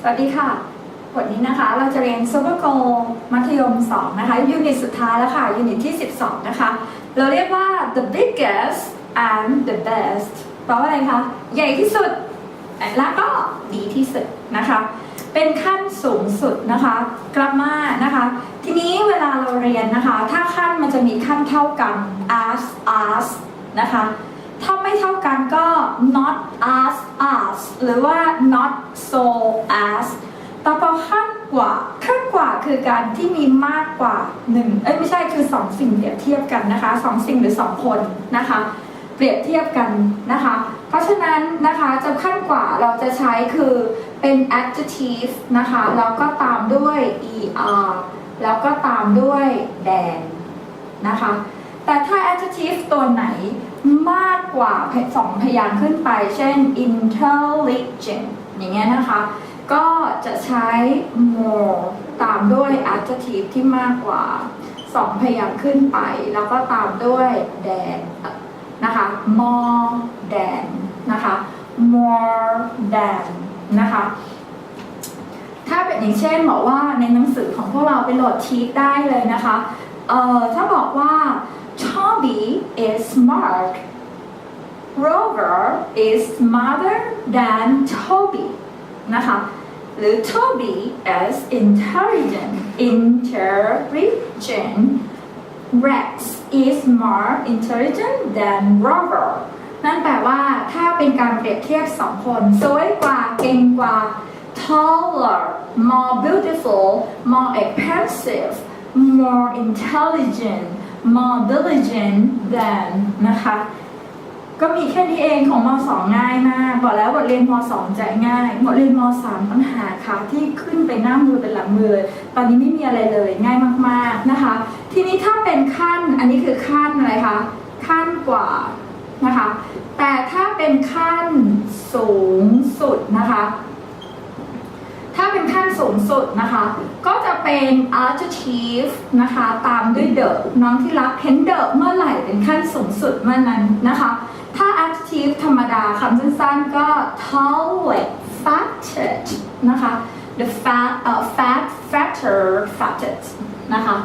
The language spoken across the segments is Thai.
สวัสดีค่ะ บทนี้นะคะเราจะเรียน Super Go มัธยม 2 นะคะ ยูนิตสุดท้ายแล้วค่ะ ยูนิตที่ 12 นะคะ เราเรียกว่า the biggest and the best แปลว่าอะไรคะ ใหญ่ที่สุด และก็ดีที่สุดนะคะ เป็นขั้นสูงสุดนะคะกราฟมานะคะ ทีนี้เวลาเราเรียนนะคะ ถ้าขั้นมันจะมีขั้นเท่ากัน as as นะคะ ถ้าไม่เท่ากันก็ not as as หรือว่า not so as แต่พอขั้นกว่าขั้นกว่าคือการที่มีมากกว่าหนึ่งเอ้ยไม่ใช่คือสองสิ่งเปรียบเทียบกันนะคะสองสิ่งหรือสองคนนะคะ เปรียบเทียบกันนะคะ เพราะฉะนั้นนะคะจะขั้นกว่าเราจะใช้คือเป็น adjective นะคะแล้วก็ตามด้วย er แล้วก็ตามด้วย than นะคะ แต่ถ้า adjective ตัวไหน มากกว่าสองพยางค์ขึ้นไป เช่น intelligent อย่างเงี้ยนะคะ ก็จะใช้ more ตามด้วย adjective ที่มากกว่าสองพยางค์ขึ้นไป แล้วก็ตามด้วย than นะคะ more than นะคะ more than นะคะถ้าเป็นอย่างเช่นบอกว่าในหนังสือของพวกเราไปโหลดชีตได้เลยนะคะ เอ่อถ้าบอกว่า Toby is smart Rover is smarter than Toby นะคะ หรือ Toby is intelligent intelligent Rex is more intelligent than Rover นั่นแปลว่าถ้าเป็นการเปรียบเทียบสองคนสวยกว่าเก่งกว่า taller more beautiful more expensive more intelligent More diligent than นะคะ ก็มีแค่นี้เองของม .2 ง่ายมากบอกแล้วบทเรียนม .2 จะง่ายบทเรียนม .3 ปัญหาค่ะที่ขึ้นไปหน้ามือเป็นหลังมือเลยตอนนี้ไม่มีอะไรเลยง่ายมากๆนะคะ ทีนี้ถ้าเป็นขั้นอันนี้คือขั้นอะไรคะขั้นกว่านะคะ แต่ถ้าเป็นขั้นสูงสุดนะคะ เป็นขั้นสูงสุดนะคะ ก็จะเป็น adjective นะคะ ตามด้วย the น้องที่รักเห็น the เมื่อไหร่เป็นขั้นสูงสุดเมื่อนั้นนะคะ ถ้า adjective ธรรมดาคำสั้นๆก็ tall fatted นะคะ the fat uh, fat fatter fatted นะคะ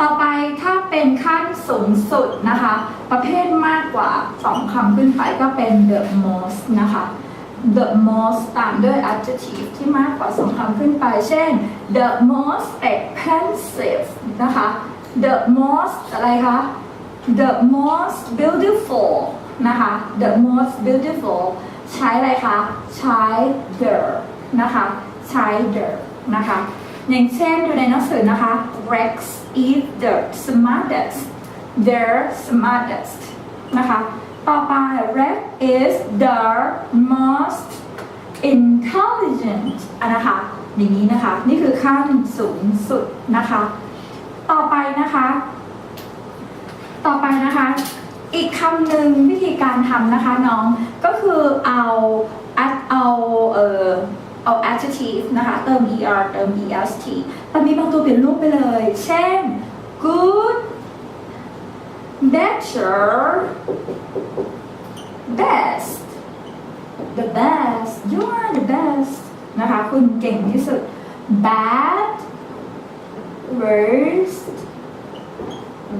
ต่อไปถ้าเป็นขั้นสูงสุดนะคะ ประเภทมากกว่า 2คำขึ้นไปก็เป็น the most นะคะ the most ตามด้วย adjective ที่มากกว่าสองคำขึ้นไป เช่น the most expensive นะคะ the most อะไรคะ the most beautiful นะคะ the most beautiful ใช้อะไรคะ ใช้ the นะคะ ใช้ the นะคะ อย่างเช่นดูในหนังสือนะคะ Rex is the smartest the smartest นะคะ ต่อไป Rex is the most intelligent อันนะคะอย่างนี้นะคะ นี่คือขั้นสูงสุดนะคะ ต่อไปนะคะ ต่อไปนะคะ อีกคำหนึ่งวิธีการทำนะคะน้องก็คือเอา add- เอาเอ่อเอา adjective นะคะ เติม er เติม est แต่มีบางตัวเปลี่ยนรูปไปเลย เช่น good better best the best you are the best นะคะ คุณเก่งที่สุด bad worst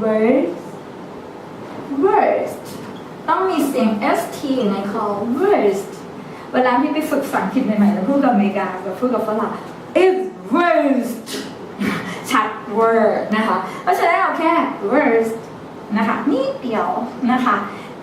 worst worst ต้องมีเสียง st ในคอ worst เวลาที่ไปฝึกสังกฤษใหม่ๆแล้วพูดกับอเมริกากับพูดกับฝรั่ง it's worst ชัด word นะคะ เพราะฉะนั้นเอาแค่ worst นะคะนิดเดียวนะคะ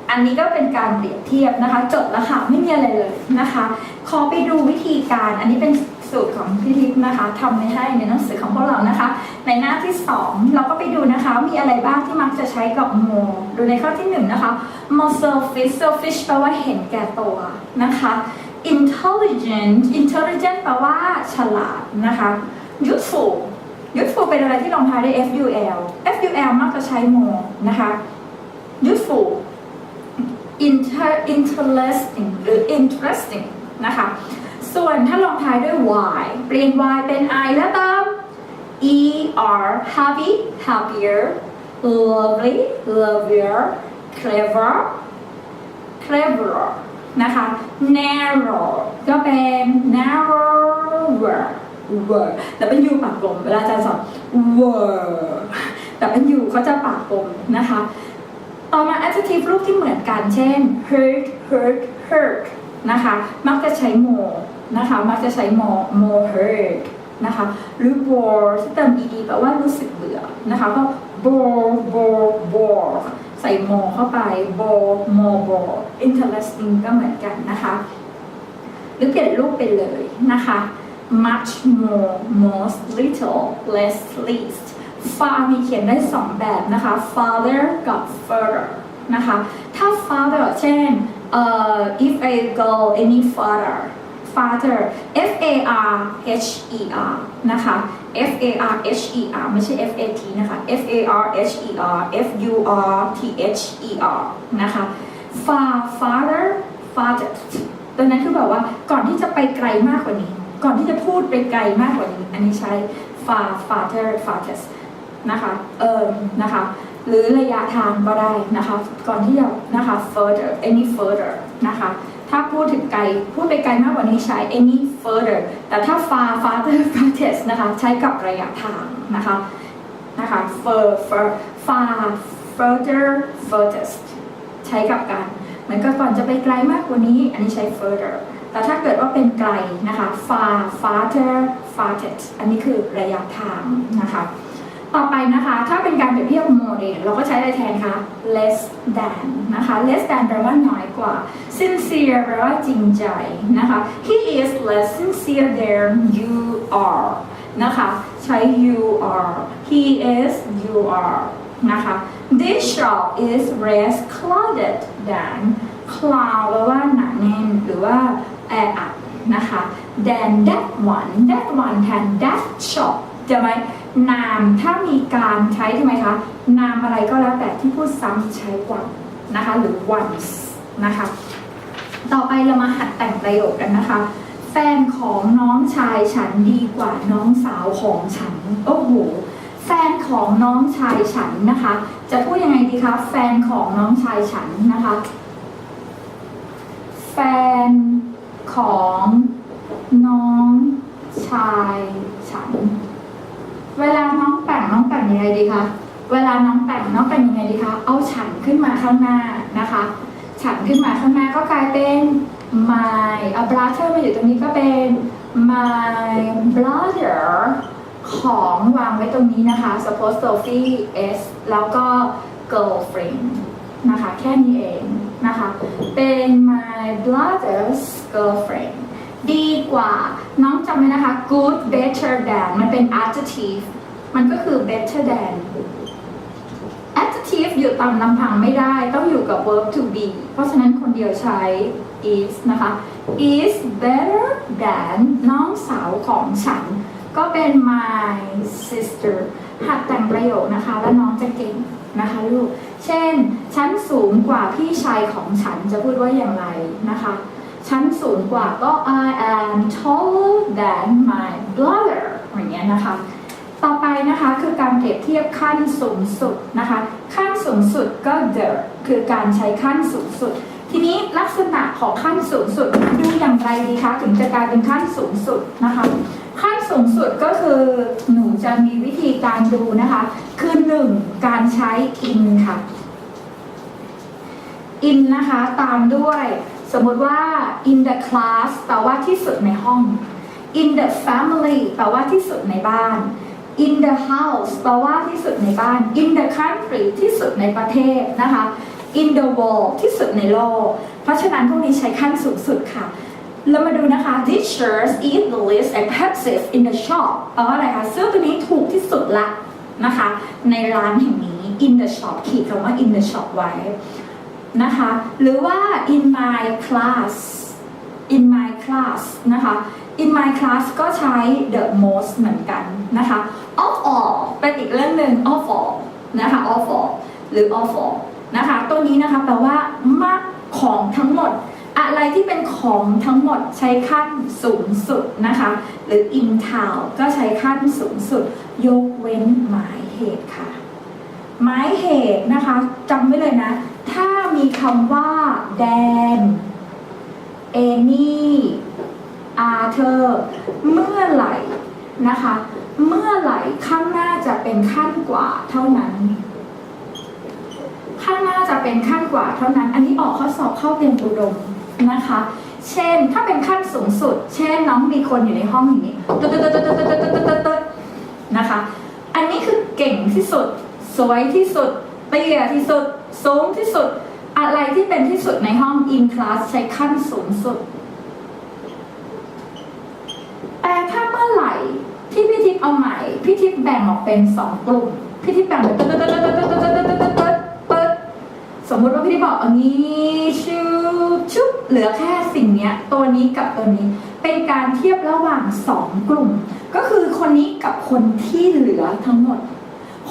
อันนี้ก็เป็นการเปรียบเทียบนะคะ จบแล้วค่ะไม่มีอะไรเลยนะคะ ขอไปดูวิธีการอันนี้เป็นสูตรของพี่ทิพย์นะคะทำไว้ให้ในหนังสือของพวกเรานะคะ ในหน้าที่ 2 เราก็ไปดูนะคะ มีอะไรบ้างที่มักจะใช้กับ more ดูในข้อที่ 1 นะคะ more selfish selfish แปลว่าเห็นแก่ตัวนะคะ intelligent intelligent แปลว่าฉลาดนะคะ useful useful เป็นอะไรที่ลงท้ายด้วย ful ful มักจะใช้ more นะคะ useful inter interesting หรือ interesting นะคะ ส่วนถ้าลงท้ายด้วย y เปลี่ยน y เป็น i แล้วเติม er happy happier lovely lovelier clever cleverer นะคะ narrow ก็เป็น narrower were แต่เป็นยูปากกลม เวลาอาจารย์สอน were แต่เป็นยูเขาจะปากกลมนะคะ ต่อมา adjective รูปที่เหมือนกัน เช่น hurt hurt hurt นะคะ มักจะใช้ more นะคะ มักจะใช้ more more hurt นะคะหรือ bore ที่เติม ed แปลว่ารู้สึกเบื่อนะคะก็ bore bore bore ใส่ more เข้าไป bore more bore interesting ก็เหมือนกันนะคะ หรือเปลี่ยนรูปไปเลยนะคะ much more most little less least far มีเขียนได้สองแบบนะคะ farther กับ further นะคะ ถ้า farther เช่นเอ่อ if I go any further farther f a r h e r นะคะ f a r h e r ไม่ใช่ f a t นะคะ f a r h e r f u r t h e r นะคะ far farther farthest ดังนั้นคือแบบว่าก่อนที่จะไปไกลมากกว่านี้ ก่อนที่จะพูดไปไกลมากกว่านี้ อันนี้ใช้ far farther farthest นะคะเอิมนะคะ หรือระยะทางก็ได้นะคะ ก่อนที่จะนะคะ further any further นะคะ ถ้าพูดถึงไกล พูดไปไกลมากกว่านี้ใช้ any further แต่ถ้า far farther farthest นะคะ ใช้กับระยะทางนะคะ นะคะ fur fur far further furthest ใช้กับกันเหมือนกับก่อนจะไปไกลมากกว่านี้ อันนี้ใช้ further แต่ถ้าเกิดว่าเป็นไกลนะคะ far farther farthest อันนี้คือระยะทางนะคะ ต่อไปนะคะ ถ้าเป็นการเปรียบเทียบโมเดลเราก็ใช้อะไรแทนคะ less than นะคะ less than แปลว่าน้อยกว่า sincere แปลว่าจริงใจนะคะ he is less sincere than you are นะคะ ใช้ you are he is you are นะคะ this shop is less crowded than cloud แปลว่าหนาแน่นหรือว่าแออัดนะคะ than that one that one แทน that shop จะไหมนามถ้ามีการใช้ทำไมคะ นามอะไรก็แล้วแต่ที่พูดซ้ำใช้ one นะคะ หรือ once นะคะ ต่อไปเรามาหัดแต่งประโยคกันนะคะ แฟนของน้องชายฉันดีกว่าน้องสาวของฉัน โอ้โห แฟนของน้องชายฉันนะคะ จะพูดยังไงดีคะ แฟนของน้องชายฉันนะคะ แฟนของน้องชายฉัน เวลาน้องแต่งน้องแต่งยังไงดีคะ เวลาน้องแต่งน้องแต่งยังไงดีคะ เอาฉันขึ้นมาข้างหน้านะคะ ฉันขึ้นมาข้างหน้าก็กลายเป็น my เอา brother มาอยู่ตรงนี้ก็เป็น my brother ของวางไว้ตรงนี้นะคะ suppose Sophie s แล้วก็ girlfriend นะคะ แค่นี้เองนะคะ เป็น my brother's girlfriend ดีกว่า น้องจำไว้นะคะ good better than มันเป็น adjective มันก็คือ better than adjective อยู่ตามลำพังไม่ได้ ต้องอยู่กับ verb to be เพราะฉะนั้นคนเดียวใช้ is นะคะ is better than น้องสาวของฉัน ก็เป็น my sister หัดแต่งประโยคนะคะ แล้วน้องจะเก่งนะคะลูก เช่นฉันสูงกว่าพี่ชายของฉันจะพูดว่าอย่างไรนะคะฉันสูงกว่าก็ I am taller than my brother อย่างเงี้ยนะคะ ต่อไปนะคะคือการเปรียบเทียบขั้นสูงสุดนะคะ ขั้นสูงสุดก็ the คือการใช้ขั้นสูงสุด ทีนี้ลักษณะของขั้นสูงสุดดูอย่างไรดีคะถึงจะกลายเป็นขั้นสูงสุดนะคะ ขั้น สูงสุดก็คือหนูจะมีวิธีการดูนะคะ คือหนึ่งการใช้ in ค่ะ in นะคะตามด้วยสมมติว่า in the class แปลว่าที่สุดในห้อง in the family แปลว่าที่สุดในบ้าน in the house แปลว่าที่สุดในบ้าน in the country ที่สุดในประเทศนะคะ in the world ที่สุดในโลก เพราะฉะนั้นพวกนี้ใช้ขั้นสูงสุดค่ะ เรามาดูนะคะ this shirt is the least expensive in the shop แปลว่าอะไรคะเสื้อตัวนี้ถูกที่สุดละนะคะ ในร้านแห่งนี้ in the shop ขีดคำว่า in the shop ไว้นะคะ หรือว่า in my class in my class นะคะ in my class ก็ใช้ the most เหมือนกันนะคะ of all เป็นอีกเรื่องหนึ่ง of all นะคะ of all หรือ of all นะคะ ตัวนี้นะคะแปลว่ามากของทั้งหมด อะไรที่เป็นของทั้งหมดใช้ขั้นสูงสุดนะคะ หรือ in town ก็ใช้ขั้นสูงสุด ยกเว้นหมายเหตุค่ะ หมายเหตุนะคะจำไว้เลยนะ ถ้ามีคำว่าแดนเอนี่อาเธอร์เมื่อไหร่นะคะ เมื่อไหร่ข้างหน้าจะเป็นขั้นกว่าเท่านั้น ข้างหน้าจะเป็นขั้นกว่าเท่านั้น อันนี้ออกข้อสอบเข้าเตรียมอุดมนะคะ เช่นถ้าเป็นขั้นสูงสุด เช่นน้องมีคนอยู่ในห้องอย่างนี้ตึ๊ดตึ๊ดตึ๊ดตึ๊ดตึ๊ดตึ๊ดตึ๊ดตึ๊ดตึ๊ดนะคะ อันนี้คือเก่งที่สุด สวยที่สุดเตี้ยที่สุด สูงที่สุด อะไรที่เป็นที่สุดในห้อง in class ใช้ขั้นสูงสุด แต่ถ้าเมื่อไหร่ที่พี่ทิพย์เอาใหม่ พี่ทิพย์แบ่งออกเป็นสองกลุ่ม พี่ทิพย์แบ่งเป็น สมมุติว่าพี่ทิพย์บอกอันนี้ชูชุบเหลือแค่สิ่งเนี้ยตัวนี้กับตัวนี้ เป็นการเทียบระหว่างสองกลุ่ม ก็คือคนนี้กับคนที่เหลือทั้งหมด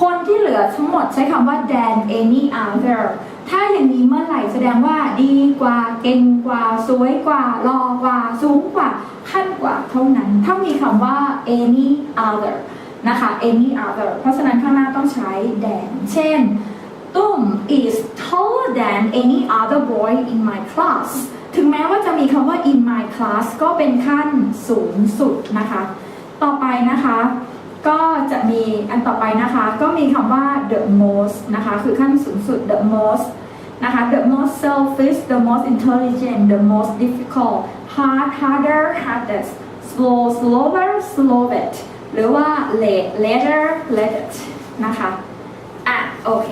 คนที่เหลือทั้งหมดใช้คำว่า than any other ถ้าอย่างนี้เมื่อไหร่แสดงว่าดีกว่าเก่งกว่า สวยกว่าหล่อกว่า สูงกว่าขั้นกว่าเท่านั้น ถ้ามีคำว่า any other นะคะ any other เพราะฉะนั้นข้างหน้าต้องใช้ than เช่น ตุ้ม is taller than any other boy in my class ถึงแม้ว่าจะมีคำว่า in my class ก็เป็นขั้นสูงสุดนะคะ ต่อไปนะคะ ก็จะมีอันต่อไปนะคะ ก็มีคำว่า the most นะคะ คือขั้นสูงสุด the most นะคะ the most selfish the most intelligent the most difficult hard harder hardest slow slower slowest หรือว่า late later latest นะคะ อะ โอเค